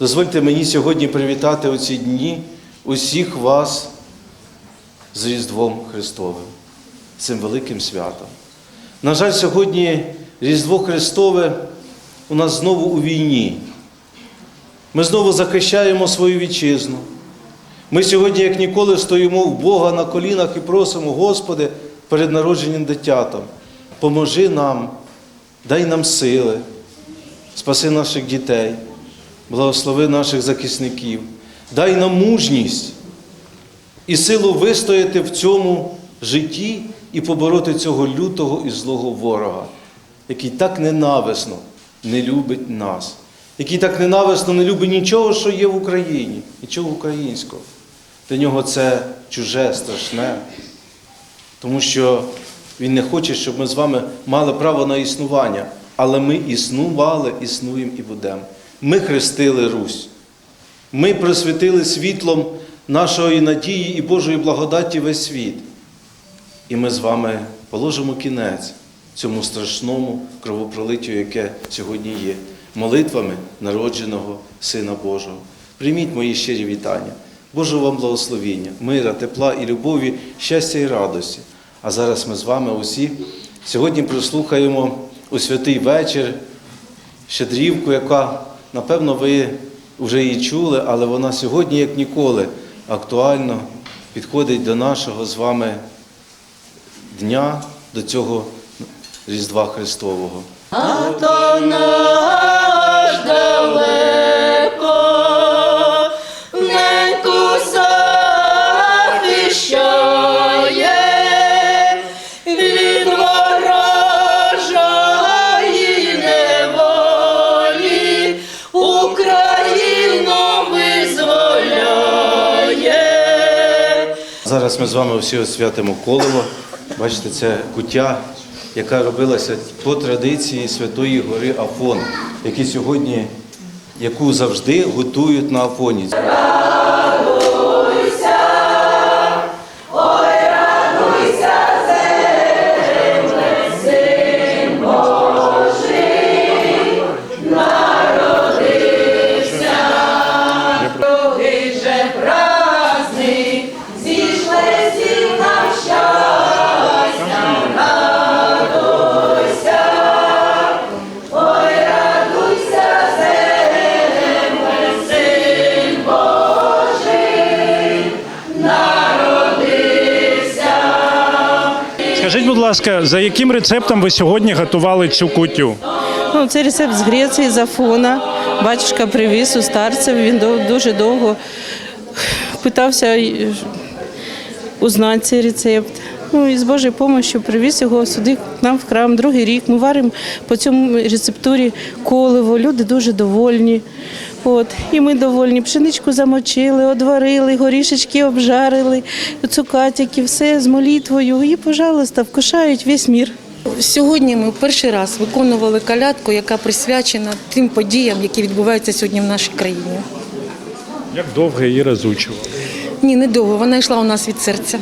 Дозвольте мені сьогодні привітати у ці дні усіх вас з Різдвом Христовим, цим великим святом. На жаль, сьогодні Різдво Христове у нас знову у війні. Ми знову захищаємо свою вітчизну. Ми сьогодні, як ніколи, стоїмо в Бога на колінах і просимо, Господи, перед народженням дитятам, поможи нам, дай нам сили, спаси наших дітей, благослови наших захисників, дай нам мужність і силу вистояти в цьому житті і побороти цього лютого і злого ворога, який так ненависно не любить нас, який так ненависно не любить нічого, що є в Україні, нічого українського. Для нього це чуже, страшне, тому що він не хоче, щоб ми з вами мали право на існування, але ми існували, існуємо і будемо. Ми хрестили Русь. Ми присвятили світлом нашої надії і Божої благодаті весь світ. І ми з вами положимо кінець цьому страшному кровопролиттю, яке сьогодні є, молитвами народженого Сина Божого. Прийміть мої щирі вітання. Божого вам благословіння, мира, тепла і любові, щастя і радості. А зараз ми з вами усі сьогодні прослухаємо у святий вечір щедрівку, яка, напевно, ви вже її чули, але вона сьогодні, як ніколи, актуально підходить до нашого з вами дня, до цього Різдва Христового. Зараз ми з вами всі освятимо колево. Бачите, це куття, яка робилася по традиції Святої Гори Афон, які сьогодні, яку завжди готують на Афоні. Скажіть, будь ласка, за яким рецептом ви сьогодні готували цю кутю? Ну, це рецепт з Греції, з Афона. Батюшка привіз у старців. Він дуже довго питався узнати цей рецепт. Ну і з Божою допомогою привіз його сюди к нам в храм. Другий рік ми варимо по цьому рецептурі коливо. Люди дуже довольні. От. І ми довольні. Пшеничку замочили, одварили, горішечки обжарили, цукатики, все з молитвою. І, пожалуйста, вкушають весь мір. Сьогодні ми в перший раз виконували калядку, яка присвячена тим подіям, які відбуваються сьогодні в нашій країні. Як довго її розучували? Ні, недовго, вона йшла у нас від серця.